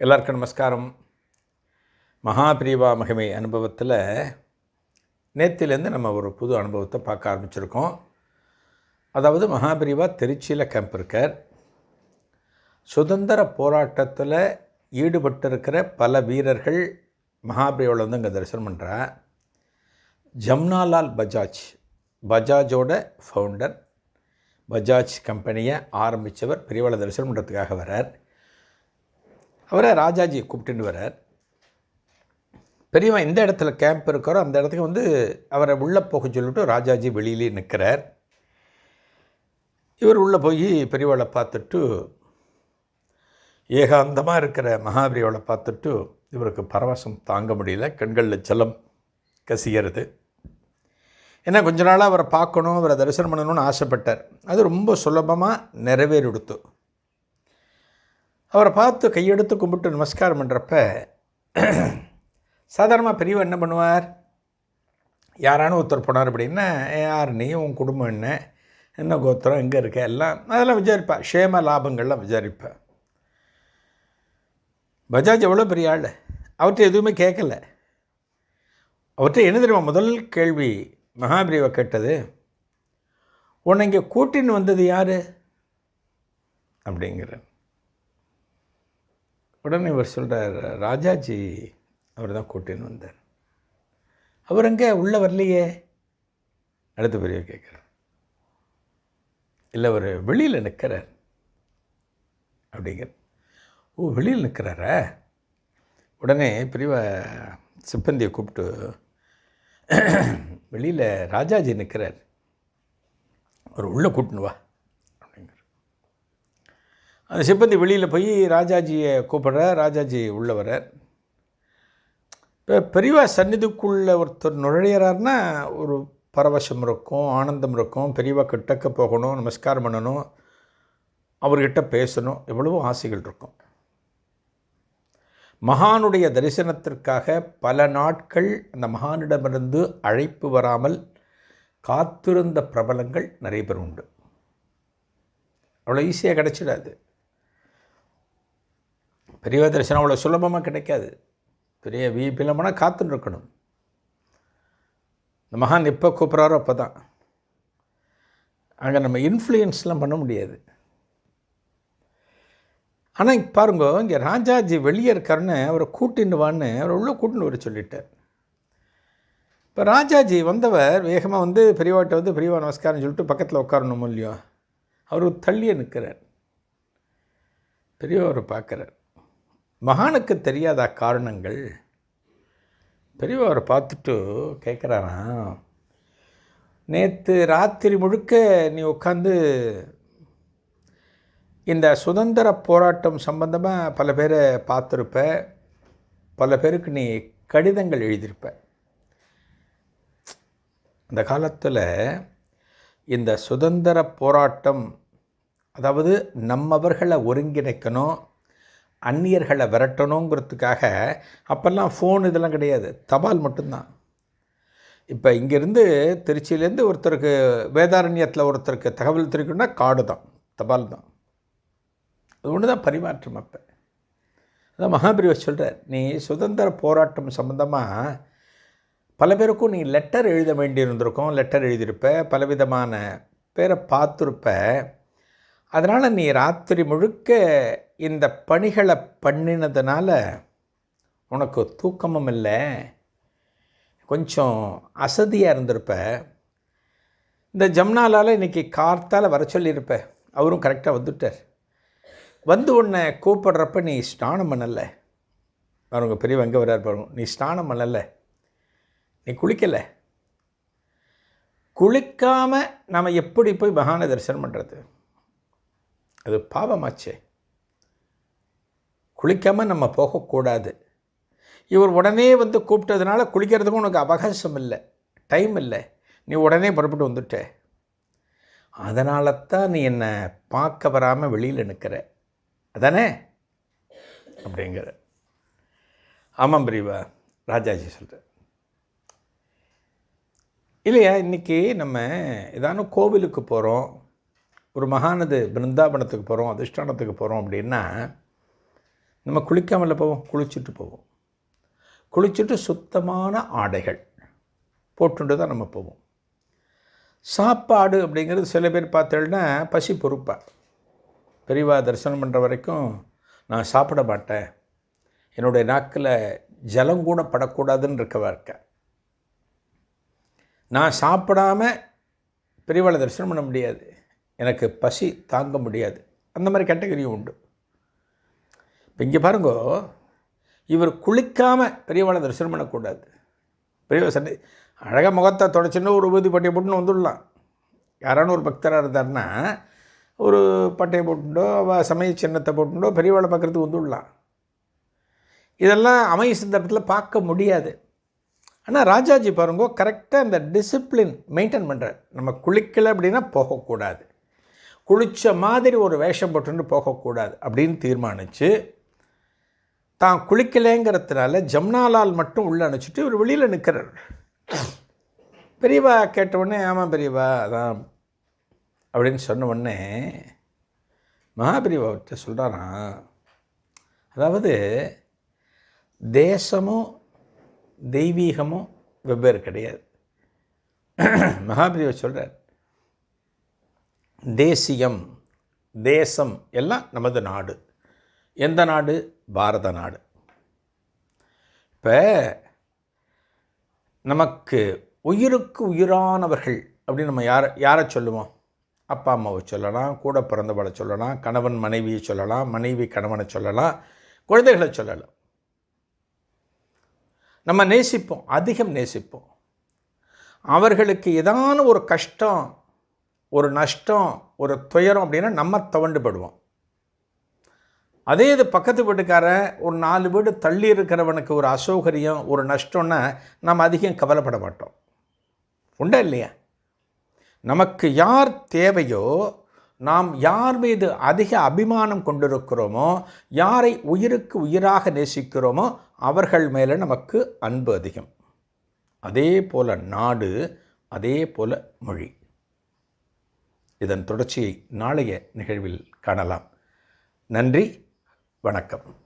எல்லாருக்கும் நமஸ்காரம். மகாபிரிவா மகிமை அனுபவத்தில் நேத்திலேருந்து நம்ம ஒரு புது அனுபவத்தை பார்க்க ஆரம்பிச்சிருக்கோம். அதாவது மகாபிரிவா திருச்சியில் கேம்ப் இருக்கார். சுதந்திர போராட்டத்தில் ஈடுபட்டிருக்கிற பல வீரர்கள் மகாபிரிவாவில் வந்து இங்கே தரிசனம் பண்ணுறார் ஜம்னாலால் பஜாஜ் பஜாஜோட ஃபவுண்டர் பஜாஜ் கம்பெனியை ஆரம்பித்தவர் பெரியவளை தரிசனம் பண்ணுறதுக்காக வரார் அவரை ராஜாஜியை கூப்பிட்டுன்னு வரார் பெரியவன் எந்த இடத்துல கேம்ப் இருக்காரோ அந்த இடத்துக்கு வந்து அவரை உள்ளே போக சொல்லிட்டு ராஜாஜி வெளியிலே நிற்கிறார். இவர் உள்ளே போய் பெரியவளை பார்த்துட்டு ஏகாந்தமாக இருக்கிற மகாபிரியோளை பார்த்துட்டு இவருக்கு பரவசம் தாங்க முடியல கண்களில் ஜலம் கசிகிறது ஏன்னா கொஞ்ச நாளாக அவரை பார்க்கணும் அவரை தரிசனம் பண்ணணும்னு ஆசைப்பட்டார். அது ரொம்ப சுலபமாக நிறைவேறிடுத்து. அவரை பார்த்து கையெடுத்து கும்பிட்டு நமஸ்காரம் பண்ணுறப்ப சாதாரணமாக பெரியவர் என்ன பண்ணுவார்? யாரானு ஒருத்தர் போனார் அப்படின்னா யார் நீ? உன் குடும்பம் என்ன? என்ன கோத்திரம்? எங்கே இருக்க? எல்லாம் அதெல்லாம் விசாரிப்பா. க்ஷேம லாபங்கள்லாம் விசாரிப்பேன் பஜாஜ் எவ்வளோ பெரிய ஆள்? அவர்கிட்ட எதுவுமே கேட்கல. அவர்கிட்ட என்ன தெரியுமா முதல் கேள்வி மகாபிரிவை கேட்டது? உன்னை இங்கே கூட்டின்னு வந்தது யார்? அப்படிங்கிற உடனே இவர் சொல்கிறார் ராஜாஜி அவர் தான் கூட்டின்னு வந்தார். அவர் எங்கே? உள்ளே வரலையே. அடுத்த பெரிய கேட்குறார் இல்லை அவர் வெளியில் நிற்கிறார். அப்படிங்கிற ஓ வெளியில் நிற்கிறாரா? உடனே பிரிவ சிப்பந்தியை கூப்பிட்டு வெளியில் ராஜாஜி நிற்கிறார். அவர் உள்ளே கூட்டின்னு வா. அந்த சிப்பந்தி வெளியில் போய் ராஜாஜியை கூப்பிட்ற ராஜாஜி உள்ளே வரார் இப்போ பெரியவா சந்நிதிக்குள்ளே ஒருத்தர் நுழையிறார்னா ஒரு பரவசம் இருக்கும் ஆனந்தம் இருக்கும். பெரியவா கிட்டக்க போகணும் நமஸ்காரம் பண்ணணும் அவர்கிட்ட பேசணும். எவ்வளவோ ஆசைகள் இருக்கும். மகானுடைய தரிசனத்திற்காக பல நாட்கள் அந்த மகானிடமிருந்து அழைப்பு வராமல் காத்திருந்த பிரபலங்கள் நிறைய பேர் உண்டு. அவ்வளோ ஈஸியாக கிடச்சிடாது. பெரிய தரிசனம் அவ்வளோ சுலபமாக கிடைக்காது. பெரிய விபியில் போனால் காத்துன்னு இருக்கணும் இந்த மகான் எப்போ கூப்பிட்றாரோ அப்போ தான் அங்கே நம்ம இன்ஃப்ளூயன்ஸ்லாம் பண்ண முடியாது. ஆனால் பாருங்க இங்கே ராஜாஜி வெளியே இருக்காருன்னு அவரை கூட்டின்னு வான்னு அவரை உள்ளே கூட்டின்னு வர சொல்லிட்டார். இப்போ ராஜாஜி வந்தவர் வேகமாக வந்து பெரியவாட்ட வந்து பெரியவா நமஸ்காரம்னு சொல்லிட்டு பக்கத்தில் உட்காரணும் இல்லையோ? அவர் தள்ளியே நிற்கிறார் பெரியவரை பார்க்குறார். மகானுக்கு தெரியாத காரணங்கள். பெரியவரை பார்த்துட்டு கேட்குறாராம் நேற்று ராத்திரி முழுக்க நீ உட்காந்து இந்த சுதந்திர போராட்டம் சம்பந்தமாக பல பேரை பார்த்துருப்ப பல பேருக்கு நீ கடிதங்கள் எழுதியிருப்ப. அந்த காலத்தில் இந்த சுதந்திர போராட்டம் அதாவது நம்மவர்களை ஒருங்கிணைக்கணும் அந்நியர்களை விரட்டணுங்கிறதுக்காக அப்போல்லாம் ஃபோன் இதெல்லாம் கிடையாது. தபால் மட்டும்தான். இப்போ இங்கேருந்து திருச்சியிலேருந்து ஒருத்தருக்கு வேதாரண்யத்தில் ஒருத்தருக்கு தகவல் தெரிவிக்கணும்னா கார்டு தான் தபால் தான். அது ஒன்று தான் பரிமாற்றம் அப்போ. அதான் மகாபிரிவர் சொல்கிறார் நீ சுதந்திர போராட்டம் சம்மந்தமாக பல பேருக்கும் நீ லெட்டர் எழுத வேண்டியிருந்திருக்கும் லெட்டர் எழுதியிருப்ப பலவிதமான பேரை பார்த்துருப்ப அதனால் நீ ராத்திரி முழுக்க இந்த பணிகளை பண்ணினதுனால உனக்கு தூக்கமும் இல்லை. கொஞ்சம் அசதியாக இருந்திருப்ப. இந்த ஜம்னாலால் இன்றைக்கி கார்த்தால் வர சொல்லியிருப்ப. அவரும் கரெக்டாக வந்துட்டார். வந்து உன்னை கூப்பிடுறப்ப நீ ஸ்நானம் பண்ணலை. அவங்க பெரியவங்க எங்கே வர்றார் பாருங்க. நீ ஸ்நானம் பண்ணலை. நீ குளிக்கலை. குளிக்காமல் நம்ம எப்படி போய் மகான தரிசனம் பண்ணுறது அது பாவமாச்சே. குளிக்காமல் நம்ம போகக்கூடாது. இவர் உடனே வந்து கூப்பிட்டதுனால குளிக்கிறதுக்கும் உனக்கு அவகாசம் இல்லை டைம் இல்லை நீ உடனே புறப்பட்டு வந்துட்ட. அதனால தான் நீ என்னை பார்க்க வராமல் வெளியில் நிற்கிற அதானே? அப்படிங்கிற ஆமாம் பிரிவா ராஜாஜி சொல்கிறேன் இல்லையா இன்றைக்கி நம்ம ஏதானும் கோவிலுக்கு போகிறோம் ஒரு மகானது பிருந்தாவனத்துக்கு போகிறோம் அதிஷ்டானத்துக்கு போகிறோம் அப்படின்னா நம்ம குளிக்காமல் போவோம் குளிச்சுட்டு போவோம். குளிச்சுட்டு சுத்தமான ஆடைகள் போட்டுட்டு தான் நம்ம போவோம். சாப்பாடு அப்படிங்கிறது சில பேர் பார்த்தேன்னா பசி பொறுப்பா. பெரியவா தரிசனம் பண்ணுற வரைக்கும் நான் சாப்பிட மாட்டேன். என்னுடைய நாக்கில் ஜலம் கூட படக்கூடாதுன்னு இருக்கவா இருக்கேன் நான் சாப்பிடாம பெரியவாளை தரிசனம் பண்ண முடியாது. எனக்கு பசி தாங்க முடியாது. அந்த மாதிரி கேட்டகரியும் உண்டு. இப்போ இங்கே பாருங்கோ இவர் குளிக்காமல் பெரியவாளை தரிசனம் பண்ணக்கூடாது. பெரியவா சண்டை அழகாக முகத்தை தொடச்சின்னு ஒரு ஊதி பட்டியை போட்டுன்னு வந்துடலாம். யாரான ஒரு பக்தராக இருந்தார்னா ஒரு பட்டையை போட்டுண்டோ அவள் சமய சின்னத்தை போட்டுண்டோ பெரியவாளை பார்க்குறதுக்கு வந்துடலாம். இதெல்லாம் அமைய சந்தர்ப்பத்தில் பார்க்க முடியாது. ஆனால் ராஜாஜி பாருங்கோ கரெக்டாக இந்த டிசிப்ளின் மெயின்டைன் பண்ணுறார் நம்ம குளிக்கலை அப்படின்னா போகக்கூடாது. குளித்த மாதிரி ஒரு வேஷம் போட்டுன்னு போகக்கூடாது அப்படின்னு தீர்மானித்து தான் குளிக்கலைங்கிறதுனால ஜம்னாலால் மட்டும் உள்ளே அனுப்பிச்சிட்டு இவர் வெளியில் நிற்கிறார் பெரியவா கேட்டவுடனே ஆமாம் பெரியவா அதான் அப்படின்னு சொன்ன உடனே மகாபிரிவாவிட்ட சொல்கிறாராம் அதாவது தேசமும் தெய்வீகமும் வெவ்வேறு கிடையாது. மகாபெரியவர் சொல்கிறார் தேசியம் தேசம் எல்லாம் நமது நாடு. எந்த நாடு? பாரத நாடு. இப்போ நமக்கு உயிருக்கு உயிரானவர்கள் அப்படின்னு நம்ம யாரை யாரை சொல்லுவோம்? அப்பா அம்மாவை சொல்லலாம் கூட பிறந்தவளை சொல்லலாம் கணவன் மனைவியை சொல்லலாம் மனைவி கணவனை சொல்லலாம் குழந்தைகளை சொல்லலாம். நம்ம நேசிப்போம் அதிகம் நேசிப்போம். அவர்களுக்கு ஏதான ஒரு கஷ்டம் ஒரு நஷ்டம் ஒரு துயரம் அப்படின்னா நம்ம துவண்டுபடுவோம். அதே இது பக்கத்து வீட்டுக்காரன் ஒரு நாலு வீடு தள்ளி இருக்கிறவனுக்கு ஒரு அசௌகரியம் ஒரு நஷ்டம்னா நம்ம அதிகம் கவலைப்பட மாட்டோம். உண்டா இல்லையா? நமக்கு யார் தேவையோ நாம் யார் மீது அதிக அபிமானம் கொண்டிருக்கிறோமோ யாரை உயிருக்கு உயிராக நேசிக்கிறோமோ அவர்கள் மேலே நமக்கு அன்பு அதிகம். அதே போல் நாடு அதே போல் மொழி. இதன் தொடர்ச்சியை நாளைய நிகழ்வில் காணலாம். நன்றி வணக்கம்.